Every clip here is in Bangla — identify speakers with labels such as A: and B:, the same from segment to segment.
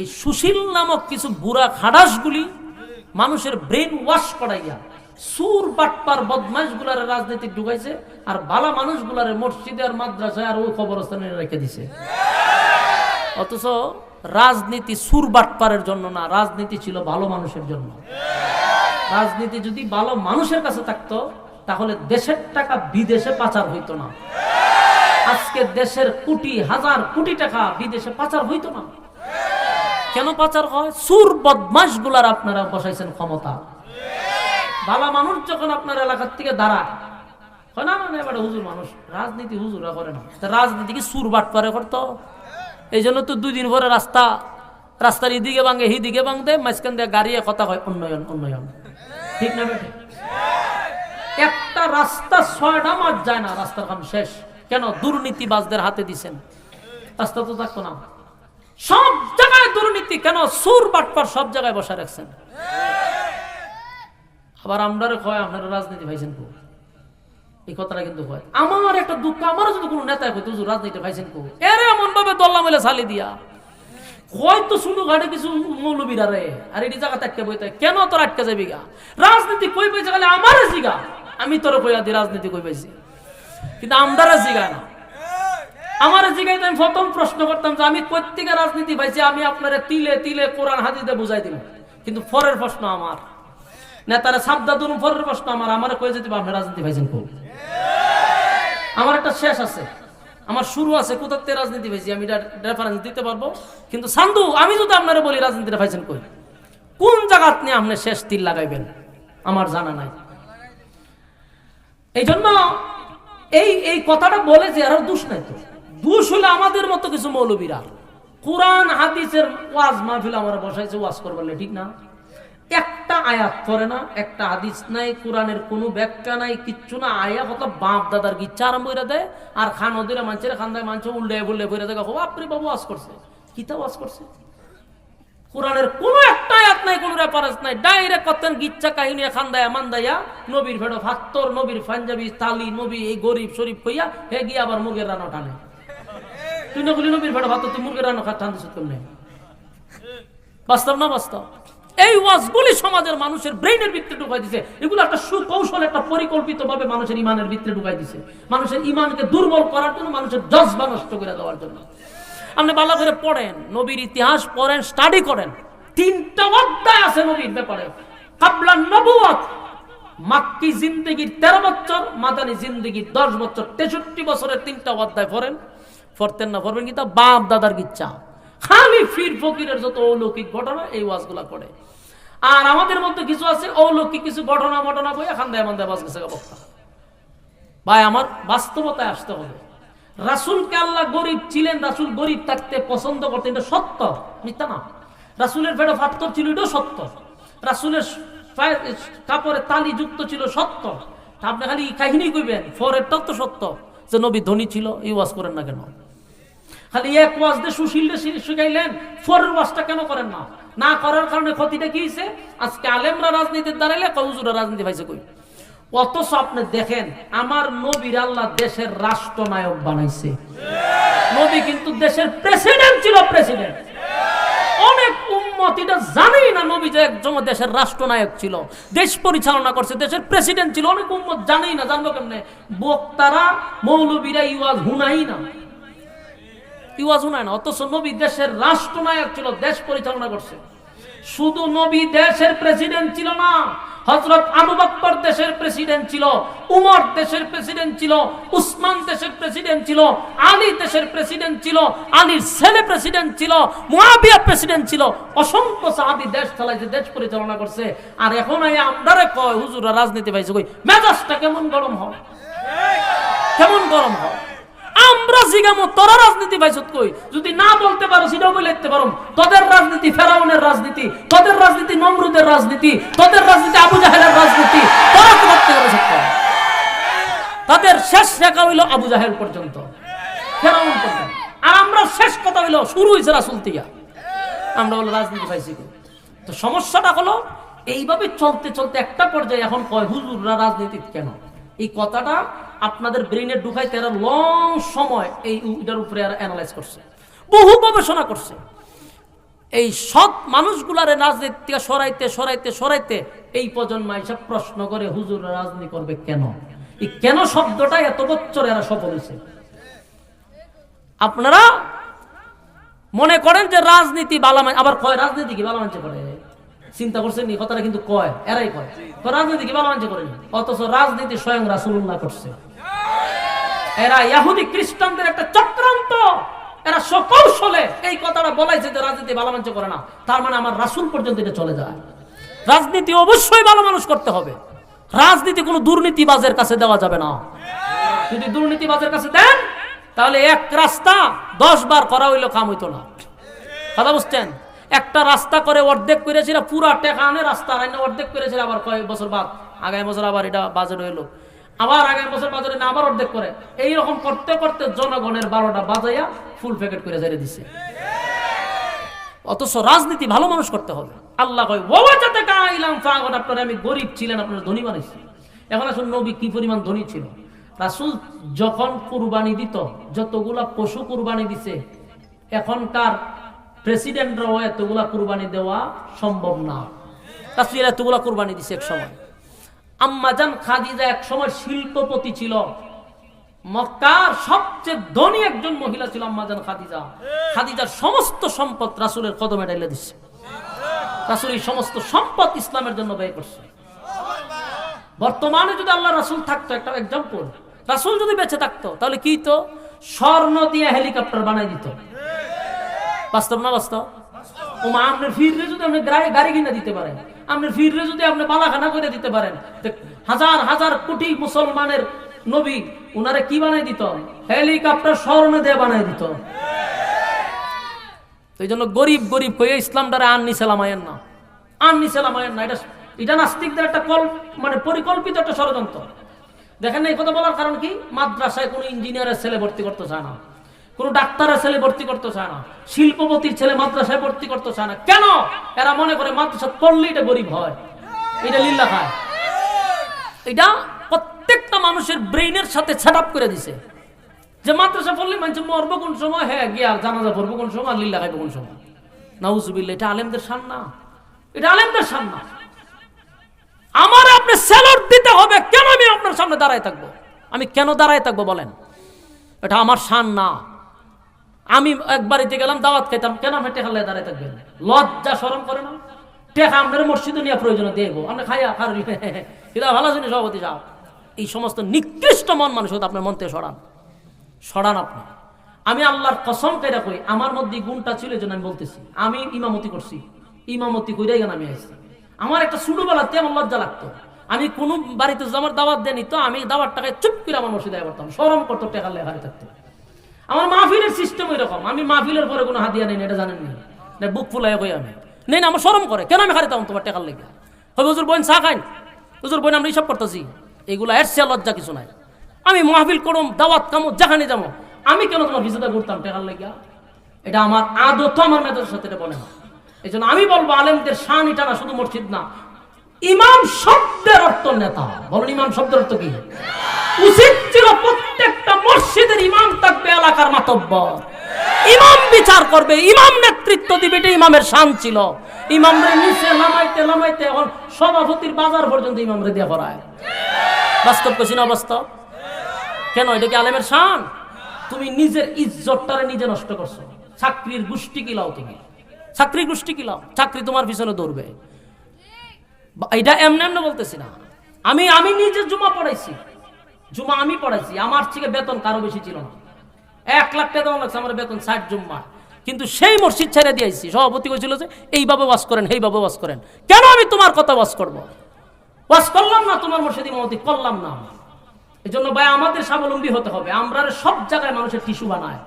A: এই সুশীল নামক কিছু বুড়া খাডাসগুলি মানুষের ব্রেন ওয়াশ করাইয়া সুর বাটপার বদমাইশ গুলারে রাজনীতি ঢুকাইছে আর বালা মানুষ মানুষগুলারে মসজিদে আর মাদ্রাসায় আর ওই কবরস্থানে রেখে দিছে। অথচ রাজনীতি সুর বাটপারের জন্য না, রাজনীতি ছিল ভালো মানুষের জন্য। রাজনীতি যদি ভালো মানুষের কাছে থাকতো, তাহলে দেশের টাকা বিদেশে পাচার হইতো না। আজকে দেশের কোটি, হাজার কোটি টাকা বিদেশে পাচার হইতো না। কেন পাচার হয়? সুর বদমাসগুলার আপনারা বসাইছেন ক্ষমতা। ভালো মানুষ যখন আপনার এলাকার থেকে দাঁড়ায় হয় না না না, হুজুর মানুষ রাজনীতি কি বাট কথা উন্নয়ন উন্নয়ন। ঠিক একটা যায় না রাস্তার কাম শেষ। কেন? দুর্নীতিবাজদের হাতে দিছেন। রাস্তা তো থাকতো না। সব জায়গায় দুর্নীতি, কেন সুর বাটপার সব জায়গায় বসা রাখছেন? আবার আমরা কয়, আপনারা রাজনীতি ভাইছেন কো? এই কথাটা কিন্তু হয় আমার একটা দুঃখ, আমারও যদি কোনো নেতা কইতো হুজুর রাজনীতি ভাইছেন কো? এর এমন ভাবে দল্লা মেলে সালি দিয়া। হয়তো শুনো ঘাটে কিছু মৌলবীরা রে, আর এটি জায়গা আটকে বইতে কেন তোর আটকে যাবি গা? রাজনীতি কই পাইছে খালি আমারে জিগা? আমি তোর কইয়া দি, রাজনীতি কই পাইছি? কিন্তু আমদারা জিগা না। আমার জিগাইতে আমি প্রথম প্রশ্ন করতাম যে আমি প্রত্যেকে রাজনীতি পাইছি, আমি আপনারা তিলে তিলে কোরআন হাদিতে বুঝাই দিব। কিন্তু পরের প্রশ্ন আমার। নেতারা সাবদা দুন পরের প্রশ্ন আমার। আমার কয়ে যেতে আপনি রাজনীতি পাইছেন খুব আমার একটা শেষ আছে। আমার শুরু আছে থেকে রাজনীতি পাইছি? আমি রেফারেন্স দিতে পারব। কিন্তু সান্দু, আমি যদি আপনারা বলি রাজনীতিটা পাইছেন কই? কোন জায়গাত নিয়ে আপনি শেষ তিল লাগাইবেন? আমার জানা নাই। এই জন্য এই এই কথাটা বলে যে আরও দোষ নাই তো। দোষ হলে আমাদের মতো কিছু মৌলবীরা। কোরআন, হাদিসের ওয়াজ মাহফিল আমরা বসাইছে, ওয়াজ করবলে ঠিক না? একটা আয়াত করে না, একটা হাদিস নাই, কোরআনের কোনো ব্যাখ্যা নাই, কিচ্ছু না, আয়া কত বাপ দাদার গিচ্ছা আরম্ভ করে দেয়, আর খান ওদের মানুষের খান্দায় মানুষ উল্টে বললে করে দেয় বাপরে বাবু ওয়াজ করছে। কিতা ওয়াজ করছে? কোরআনের কোনো একটা আয়াত নাই, কোনো রেফারেন্স নাই ডাইরেক্ট করতেন গিচ্ছা কাহিনী খান্দায়া মান্দায়া নবীর ভেড়ো, ফাত্তর, নবীর পাঞ্জাবি, তালি, নবী, এই গরিব শরীফ কইয়া, হে গিয়ে আবার মুগের রানো টানে। তুই না বলি নবীর ফাত্তর তুই মুরগের রানো খা সুতম নেই বাস্তব না বাস্তব? এই ওয়াজগুলি সমাজের মানুষের ব্রেইনের ঢুকাই দিছে। এগুলো একটা সুকৌশল, একটা মানুষের ইমানের ঢুকাই দিছে। মানুষের ইমানকে দুর্বল করার জন্য, মানুষের জজবা নষ্ট করে দেওয়ার জন্য। আপনি ভালো করে পড়েন, নবীর ইতিহাস পড়েন স্টাডি করেন। তিনটা অধ্যায় আছে নবীর ব্যাপারে। কাবলা নবুয়াত মাক্কি তেরো বছর, মাদানী জিন্দগির দশ বছর, তেষট্টি বছরের তিনটা অধ্যায় পড়েন। পড়তেন না পড়বেন কিন্তু বাপ দাদার গিচ্ছা। খালি ফির ফকিরের যত অলৌকিক ঘটনা, এই ওয়াজগুলা করে। আর আমাদের মধ্যে কিছু আছে অলৌকিক কিছু ঘটনা ঘটনা বই এখান দেয় দেয় বাস গেছে ভাই, আমার বাস্তবতায় আসতে হবে। রাসুলকে আল্লাহ গরিব ছিলেন, রাসুল গরিব থাকতে পছন্দ করতেন, এটা সত্য, মিথ্যা না। রাসুলের ফেটে ফাত্তর ছিল, এটাও সত্য। রাসুলের কাপড়ে তালি যুক্ত ছিল, সত্য। আপনি খালি কাহিনী কইবেন ফরের তো সত্য যে নবী ধনী ছিল, এই ওয়াজ করেন না কেন? খালি এক ওয়াজ দিয়ে সুশীল শিখাইলেন ফরের ওয়াজটা কেন করেন না? না করার কারণে ক্ষতিটা কি হয়েছে আজকে আলেমরা রাজনীতির দাঁড়াইলে কৌজুরা রাজনীতি পাইছে কই? অথচ আপনি দেখেন, আমার নবীর আল্লাহ দেশের রাষ্ট্রনায়ক বানাইছে। নবী কিন্তু দেশের প্রেসিডেন্ট ছিল প্রেসিডেন্ট অনেক উম্মত এটা জানেই না নবী যে একজন দেশের রাষ্ট্রনায়ক ছিল। দেশ পরিচালনা করছে, দেশের প্রেসিডেন্ট ছিল। অনেক উম্মত জানেই না, জানব কেমনে? বক্তারা, মৌলবীরা ইওয়াজ হুনাই না। ইওয়াজ হুনাই না? অথচ নবী দেশের রাষ্ট্রনায়ক ছিল, দেশ পরিচালনা করছে। শুধু নবী দেশের প্রেসিডেন্ট ছিল না হজরত আবু বক্কর দেশের প্রেসিডেন্ট ছিল, উমর দেশের প্রেসিডেন্ট ছিল, উসমান দেশের প্রেসিডেন্ট ছিল, আলী দেশের প্রেসিডেন্ট ছিল, আলীর ছেলে প্রেসিডেন্ট ছিল প্রেসিডেন্ট ছিল। অসংখ্য সাহাবী দেশ চালাইছে, দেশ পরিচালনা করছে। আর এখন এই আমদারে কয় হুজুরা রাজনীতি পাইছে কই? মেজাজটা কেমন গরম হয়? কেমন গরম হয়? আমরা জিগামো তোরা রাজনীতি পাইছত কই? যদি না বলতে পারো, সেটাও বলে দিতে পারো। তোদের রাজনীতি ফেরাউনের রাজনীতি, তোদের রাজনীতি নমরুদের রাজনীতি, তোদের রাজনীতি আবু জাহেলের রাজনীতি, তোরা করতে পারো তাদের শেষ রেখা হইল আবু জাহেল পর্যন্ত, ফেরাউন পর্যন্ত। আর আমরা শেষ কথা হইল, শুরু হয়েছে রাসুল তিয়া আমরা বলো, রাজনীতি পাইছি কই? তো সমস্যাটা হলো, এইভাবে চলতে চলতে একটা পর্যায়ে এখন কয়, হুজুররা রাজনীতি কেন? এই কথাটা আপনাদের ব্রেনে ঢুকাইতে এরা লং সময় এই এটার উপরে এরা অ্যানালাইজ করছে। বহু গবেষণা করছে। এই সৎ মানুষগুলারে রাজনীতি সরাইতে সরাইতে সরাইতে এই প্রজন্ম এসব প্রশ্ন করে, হুজুর, রাজনীতি করবে কেন? এই কেন শব্দটা এত বছর এরা সফল হয়েছে? আপনারা মনে করেন যে রাজনীতি বালামান আবার কয় রাজনীতি কি বালামাঞ্চে করে? চিন্তা করছেন কথাটা কিন্তু কয়, এরাই কয়। তো রাজনীতি কি বালামাঞ্চে করেনি অথচ রাজনীতি স্বয়ং রাসুল্লাহ করছে। এরা ইয়াহুদি খ্রিস্টানদের একটা চক্রান্ত। এরা সকৌশলে। এই কথাটা বলাইছে যে রাজনীতি ভালো মানুষ করে না। তার মানে আমার রাসুল পর্যন্ত এটা চলে যায়। রাজনীতি অবশ্যই ভালো মানুষ করতে হবে। রাজনীতি কোনো দুর্নীতিবাজের কাছে দেওয়া যাবে না। যদি দুর্নীতিবাজের কাছে দেন, তাহলে এক রাস্তা দশ বার করা হইল কাম হইতো না। কথা বুঝছেন? একটা রাস্তা করে অর্ধেক করেছিল, পুরা টেকা আনে রাস্তা অর্ধেক করেছিল, আবার কয়েক বছর বাদ। আগামী বছর আবার এটা বাজেট হইল। আবার আগামী বছর বাজারে না, আবার অর্ধেক করে। এইরকম করতে করতে জনগণের বারোটা বাজাইয়া ফুল প্যাকেট করে ছেড়ে দিছে। অথচ রাজনীতি ভালো মানুষ করতে হবে। আল্লাহ আপনারা, আমি গরিব ছিলেন, আপনারা ধনী বানাইছি এখন আসুন, নবী কি পরিমাণ ধনী ছিল? রাসুল যখন কুরবানি দিত, যতগুলা পশু কুরবানি দিছে, এখনকার প্রেসিডেন্টরাও এতগুলা কুরবানি দেওয়া সম্ভব না। রাসুল এতগুলা কুরবানি দিছে এক সময়। আম্মাজান খাদিজা এক সময় শিল্পপতি ছিল। মক্কার সবচেয়ে ধনী একজন মহিলা ছিল আম্মাজান খাদিজা। খাদিজার সমস্ত সম্পদ রাসুলের কদমে ডাইলে দিচ্ছে রাসুল এই সমস্ত সম্পদ ইসলামের জন্য ব্যয় করছে। বর্তমানে যদি আল্লাহ রাসুল থাকতো, একটা এক্সাম্পল রাসুল যদি বেঁচে থাকতো, তাহলে কি তো স্বর্ণ দিয়ে হেলিকপ্টার বানাই দিত। বাস্তব না বাস্তব? ও মা আপনার ফিররে যদি আপনি গাড়ি কিনে দিতে পারেন। আপনার ফিররে যদি আপনি বালাখানা করে দিতে পারেন হাজার হাজার কোটি মুসলমানের নবী, উনারে কি বানাই দিত? হেলিকপ্টার স্বর্ণ দিয়ে বানাই দিত। এই জন্য গরিব গরিব কয়ে ইসলামটারে আননি সেলামায়ের না। আননি সেলামায়ের না। এটা এটা নাস্তিকদের একটা কল মানে পরিকল্পিত একটা ষড়যন্ত্র। দেখেন না, এই কথা বলার কারণ কি? মাদ্রাসায় কোনো ইঞ্জিনিয়ারের ছেলে ভর্তি করতে চায় না। কোনো ডাক্তারের ছেলে ভর্তি করতে চায় না, শিল্পপতির ছেলে মাদ্রাসায় ভর্তি করতে চায় না। কেন? এরা মনে করে মাদ্রাসা পড়লে এটা গরিব হয়, এটা লিল্লা খায়। এটা প্রত্যেকটা মানুষের ব্রেইনের সাথে সেট করে দিছে। যে মাদ্রাসা পড়লে মানুষ মরবো কোন সময়? হ্যাঁ গিয়ে জানাজা পড়ব কোন সময় আর লিল্লা খাইবো কোন সময়? নাউজুবিল্লা এটা আলেমদের সান না। এটা আলেমদের সান না। আমার আপনি স্যালট দিতে হবে, কেন আমি আপনার সামনে দাঁড়ায় থাকব? আমি কেন দাঁড়ায় থাকব বলেন? এটা আমার শান না। আমি এক বাড়িতে গেলাম, দাওয়াত খাইতাম। কেন আপনি টেকা লাই দাঁড়ায় থাকবেন? লজ্জা সরম করে না? টেকা আপনার মসজিদে নিয়ে প্রয়োজন দেবো। আপনি খাইয়া খার এটা ভালো শুনি সভাপতি যাও। এই সমস্ত নিকৃষ্ট মন মানুষ আপনার মন থেকে সরান। সরান আপনি। আমি আল্লাহর কসম কেটে কই, আমার মধ্যে গুণটা ছিল জন্য আমি বলতেছি। আমি ইমামতি করছি। ইমামতি কইরাই গেলাম আমি আসছি আমার একটা ছোটবেলাতে আমার লজ্জা লাগতো। আমি কোনো বাড়িতে আমার দাওয়াত দেনি তো আমি দাওয়ার টাকায় চুপ করে আমার মসজিদে পড়তাম। সরম করতো, টেকা লেগে হারে থাকতো। আমার মাহফিলের সিস্টেম ওই রকম আমি মাহফিলের পরে কোনো হাতিয়া নেই, এটা জানেন না, বুক ফুলাই কই আমি? নেই না, আমার সরম করে। কেন আমি হারিতাম তোমার টেকার লেগে? হবে হুজুর বোন চা খাইন হুজুর বোন, আমরা এইসব করতেছি এগুলো এর সে লজ্জা কিছু নাই। আমি মাহফিল করুম, দাওয়াত কামো, যেখানে যাব। আমি কেন তোমার ভিসাতে ঘুরতাম টেকার লেগে এটা আমার আদত, আমার মেয়েদের সাথে এটা বলে না। এই জন্য আমি বলব, আলেমদের শান এটা না, শুধু মসজিদ না। ইমাম শব্দের অর্থ নেতা। বলুন, ইমাম শব্দের অর্থ কি? উচিত ছিল প্রত্যেকটা মসজিদের ইমাম থাকবে এলাকার মাতব্বর। ইমাম বিচার করবে, ইমাম নেতৃত্ব দিবে, এটা ইমামের শান ছিল। ইমামরে নিচে লামাইতে লামাইতে এখন সভাপতির বাজার পর্যন্ত ইমামরে দিয়ে করায় বাস্তব কছি না বাস্তব? কেন, এটা কি আলেমের শান? তুমি নিজের ইজ্জতটারে নিজে নষ্ট করছ। চাকরির গোষ্ঠী কিলাও তুমি? চাকরির গোষ্ঠী কিলাও চাকরি তোমার পিছনে দৌড়বে। এটা এমনি এমনি বলতেছি না। আমি আমি নিজে জুমা পড়াইছি। জুমা আমি পড়াইছি, আমার থেকে বেতন কারও বেশি ছিল না। এক লাখ টাকা দেওয়া লাগছে, আমার বেতন ষাট জুম্মা কিন্তু সেই মসজিদ ছেড়ে দিয়েছি। সভাপতি কইছিল যে, এইভাবে ওয়াজ করেন এইভাবে ওয়াজ করেন। কেন আমি তোমার কথা ওয়াজ করব? ওয়াজ করলাম না, তোমার মসজিদ ইমামতি করলাম না এই জন্য ভাই, আমাদের স্বাবলম্বী হতে হবে। আমরা সব জায়গায় মানুষের টিস্যু বানায়।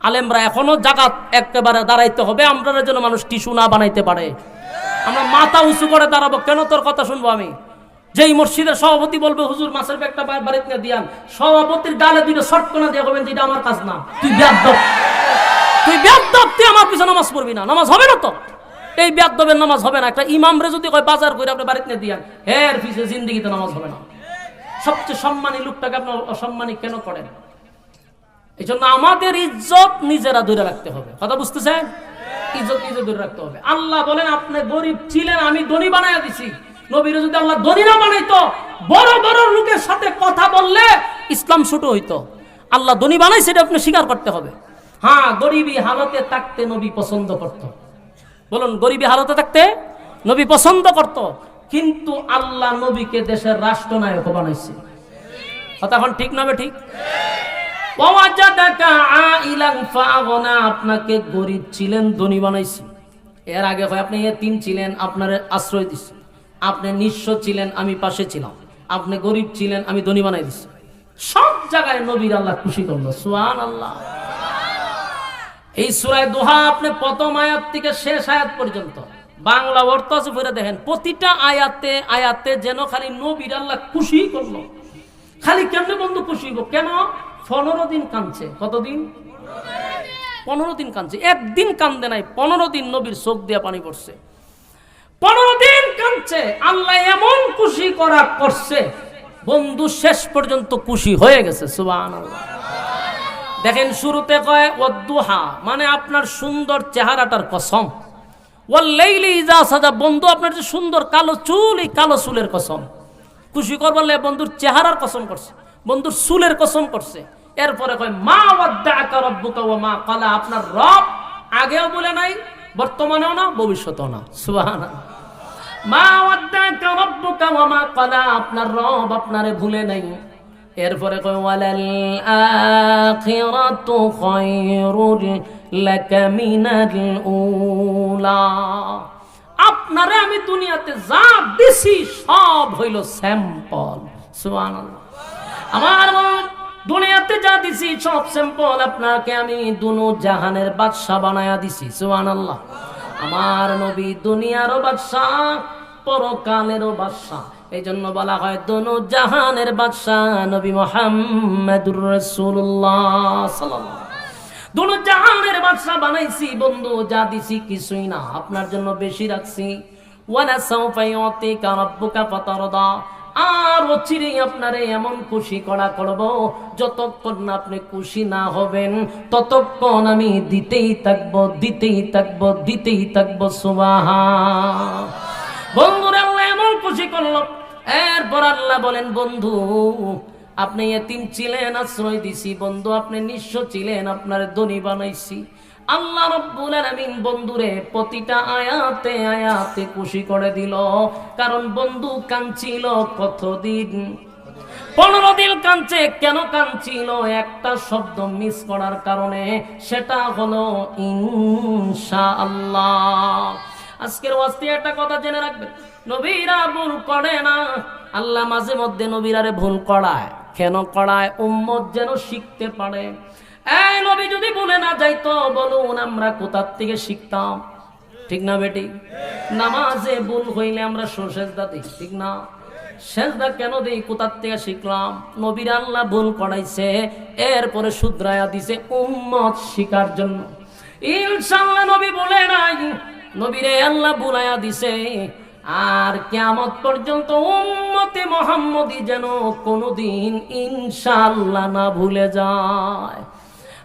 A: আলেমরা এখনও জাগাত একেবারে দাঁড়াইতে হবে আমরা যেন মানুষ টিস্যু না বানাইতে পারে। আমরা মাথা উঁচু করে দাঁড়াবো। কেন তোর কথা শুনব আমি? যেই মসজিদের সভাপতি বলবে, হুজুর, মাছের ব্যাগটা বাড়িতে দিয়ান। সভাপতির গালে দুইটা শর্টকোনা দিয়ে বলবেন যে এটা আমার কাজ না। তুই ব্যাধব তুই ব্যাধব তুই আমার পিছনে নামাজ পড়বি না। নামাজ হবে না তো? এই ব্যাধবের নামাজ হবে না। একটা ইমামরে যদি কয়, বাজার করে আপনি বাড়িতে দিয়ান, হের পিছে জিন্দিগিতে নামাজ হবে না। সবচেয়ে সম্মানী লোকটাকে আপনি অসম্মানী কেন করেন? এই জন্য আমাদের ইজ্জত নিজেরা ধরে রাখতে হবে। কথা বুঝতেছেন? ইজ্জত নিজে ধরে রাখতে হবে। আল্লাহ বলেন, আপনি গরিব ছিলেন, আমি ধনী বানায়া দিছি। নবীর যদি আল্লাহ না বানাইতো, বড় বড় লোকের সাথে কথা বললে ইসলাম ছোট হইতো। আল্লাহ ধনী বানাই সেটা আপনি স্বীকার করতে হবে। হ্যাঁ গরিবী হালতে থাকতে নবী পছন্দ করত। বলুন, গরিবী হালতে থাকতে নবী পছন্দ করত। কিন্তু আল্লাহ নবীকে দেশের রাষ্ট্রনায়ক বানাইছে। এখন ঠিক না বে ঠিক আপনাকে গরিব ছিলেন, ধনী বানাইছি। এর আগে হয়, আপনি তিন ছিলেন, আপনার আশ্রয় দিছি। আপনি নিঃস্ব ছিলেন, আমি পাশে ছিলাম। আপনি গরিব ছিলেন, আমি ধনী বানাই দিছি। সব জায়গায় নবীর আল্লাহ খুশি করল সুহান আল্লাহ এই সুরায় দোহা আপনি প্রথম আয়াত থেকে শেষ আয়াত পর্যন্ত, বাংলা অর্থ আছে ফিরে দেখেন, প্রতিটা আয়াতে আয়াতে যেন খালি নবীর আল্লাহ খুশি করল। খালি কেমনে বন্ধু খুশি হইব? কেন? পনেরো দিন কাঁদছে। কতদিন? পনেরো দিন কাঁদছে। একদিন কান্দে নাই, পনেরো দিন নবীর চোখ দিয়ে পানি পড়ছে। পনেরো দিন কাঁদছে, আল্লাহ এমন খুশি করা করছে। বন্ধু শেষ পর্যন্ত খুশি হয়ে গেছে সুবান দেখেন শুরুতে কয় ওদ্দুহা মানে আপনার সুন্দর চেহারাটার কসম। ওয়াল্লাইলি ইজা সাজা, বন্ধু আপনার যে সুন্দর কালো চুল, এই কালো চুলের কসম। খুশি করবার লে বন্ধুর চেহারার কসম করছে, বন্ধুর চুলের কসম করছে। এরপরে কয়, মা ওয়াদ্দাকা রব্বুকা ওয়া মা ক্বালা আপনার রব আগেও বলে নাই, বর্তমানেও না, ভবিষ্যতেও না, সুবহানাল্লাহ। মা ওয়াদ্দাকা রব্বুকা ওয়া আপনার রব আপনারে ভুলে নাই। এরপরে কয়, ওয়ালাল আখিরাতু খায়রুল লাকা মিনাল উলা। আপনারে আমি দুনিয়াতে যা দিছি সব হইল স্যাম্পল। সুবহানাল্লাহ। আমার দুনিয়াতে যা দিছি সব স্যাম্পল আপনাকে আমি দুনো জাহানের বাদশাহ বানায়া দিছি। সুবহানাল্লাহ। আমার নবী দুনিয়ারও বাদশাহ পরকালেরও বাদশাহ। এই জন্য বলা হয়, দোনো জাহানের বাদশাহ নবী মোহাম্মদুর রাসূলুল্লাহ সাল্লাল্লাহু জাহানের বাদশা বানাইছি, বন্ধু, যা দিছি কিছুই না। আপনার জন্য বেশি রাখছি। ওয়ালা সাউফা ইউতিকা রাব্বুকা ফাতারদা। আর অচিরেই আপনারে এমন খুশি করা করব, যতক্ষণ আপনি খুশি না হবেন, ততক্ষণ আমি দিতেই থাকব দিতেই থাকব দিতেই থাকব সুবাহা বন্ধুরা এমন খুশি করল। এরপর আল্লাহ বলেন, বন্ধু, আপনি এতিম ছিলেন, আশ্রয় দিছি। বন্ধু, আপনি নিঃস্ব ছিলেন, আপনার ধনী বানাইছি। আল্লাহ রব্বুল আলামিন বন্ধুরে প্রতিটা আয়াতে আয়াতে খুশি করে দিল। কারণ বন্ধু কাঁদছিল কতদিন? পনেরো দিন কাঁদছে, কেন কাঁদছিল? একটা শব্দ মিস করার কারণে, সেটা হলো ইনশা আল্লাহ আজকের ওয়াস্তি একটা কথা জেনে রাখবেন। নবীরা ভুল করে না। আল্লাহ মাঝে মধ্যে নবীরারে ভুল করায়। কেন করায়? উম্মত যেন শিখতে পারে। এই নবী যদি বলে না যাইতো, বলুন আমরা কোথার থেকে শিখতাম? ঠিক না বেটি? নামাজে ভুল হইলে আমরা সোসেজদা দিই, ঠিক না? সেজদা কেন দিই? কোথার থেকে শিখলাম? নবীর আল্লাহ ভুল করাইছে, এরপরে শুধরায়া দিছে উম্মত শিকার জন্য। ইনশাল্লাহ নবী বলে নাই নবীরে আল্লাহ বুলাইয়া দিছে, আর কেমত পর্যন্ত উম্মতে মোহাম্মদী যেন কোনোদিন ইনশাল্লাহ না ভুলে যায়।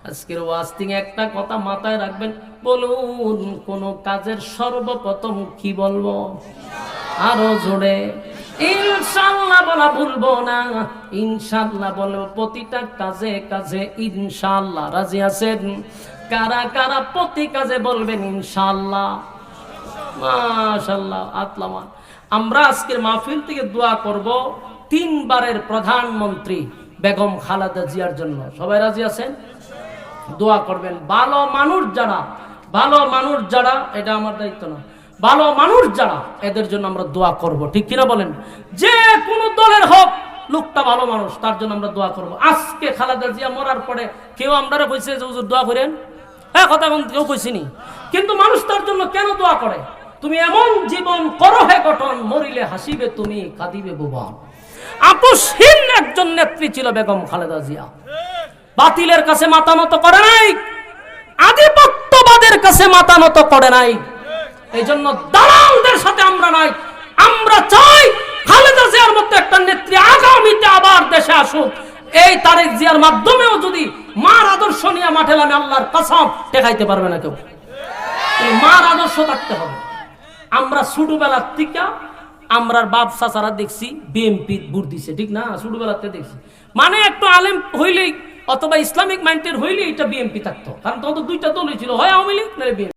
A: আজকের ওয়াস্তিং একটা কথা মাথায় রাখবেন, বলুন কোন কাজের সর্বপ্রথম কি বলব? আরও জোরে ইনশাল্লাহ বলা ভুলবো না ইনশাল্লাহ বলব প্রতিটা কাজে কাজে ইনশাল্লাহ রাজি আছেন? কারা কারা প্রতি কাজে বলবেন ইনশাল্লাহ মাশাল্লাহ আমরা আজকের মাহফিল থেকে দোয়া করব তিনবারের প্রধানমন্ত্রী বেগম জিয়ার জন্য। সবাই রাজি আছেন? দোয়া করবেন। ভালো মানুষ যারা, ভালো মানুষ যারা, এটা আমার দায়িত্ব না। ভালো মানুষ যারা, এদের জন্য আমরা দোয়া করব। ঠিক কিনা বলেন? যে কোনো দলের হোক, লোকটা ভালো মানুষ, তার জন্য আমরা দোয়া করব। আজকে খালেদা জিয়া মরার পরে কেউ আমরা কইছে যে, হুজুর, দোয়া করেন? হ্যাঁ কথা কেউ কইছিনি কিন্তু মানুষ তার জন্য কেন দোয়া করে? তুমি এমন জীবন করো হে গঠন, মরিলে হাসিবে তুমি, কাঁদিবে ভুবন আপোষহীন একজন নেত্রী ছিল বেগম খালেদা জিয়া। বাতিলের কাছে মাথা নত করে নাই, আধিপত্যবাদের কাছে মাথা নত করে নাই। এই জন্য দালালদের সাথে আমরা নাই, আমরা চাই খালেদা জিয়ার মতো একটা নেত্রী আগামীতে আবার দেশে আসুক। এই তারেক জিয়ার মাধ্যমেও যদি মার আদর্শ নিয়ে মাঠে নামে আল্লাহর কসম টেকাইতে পারবে না কেউ। মার আদর্শ থাকতে হবে। আমরা ছোটবেলার থেকে আমরা বাপ চাচারা দেখছি বিএমপি ভোট দিছে, ঠিক না? ছোটবেলাতে দেখছি। মানে একটু আলেম হইলেই, অথবা ইসলামিক মাইন্ডের হইলে এটা বিএমপি থাকতো। কারণ তখন দুইটা দলই ছিল, হয় আওয়ামী লীগ না বিএনপি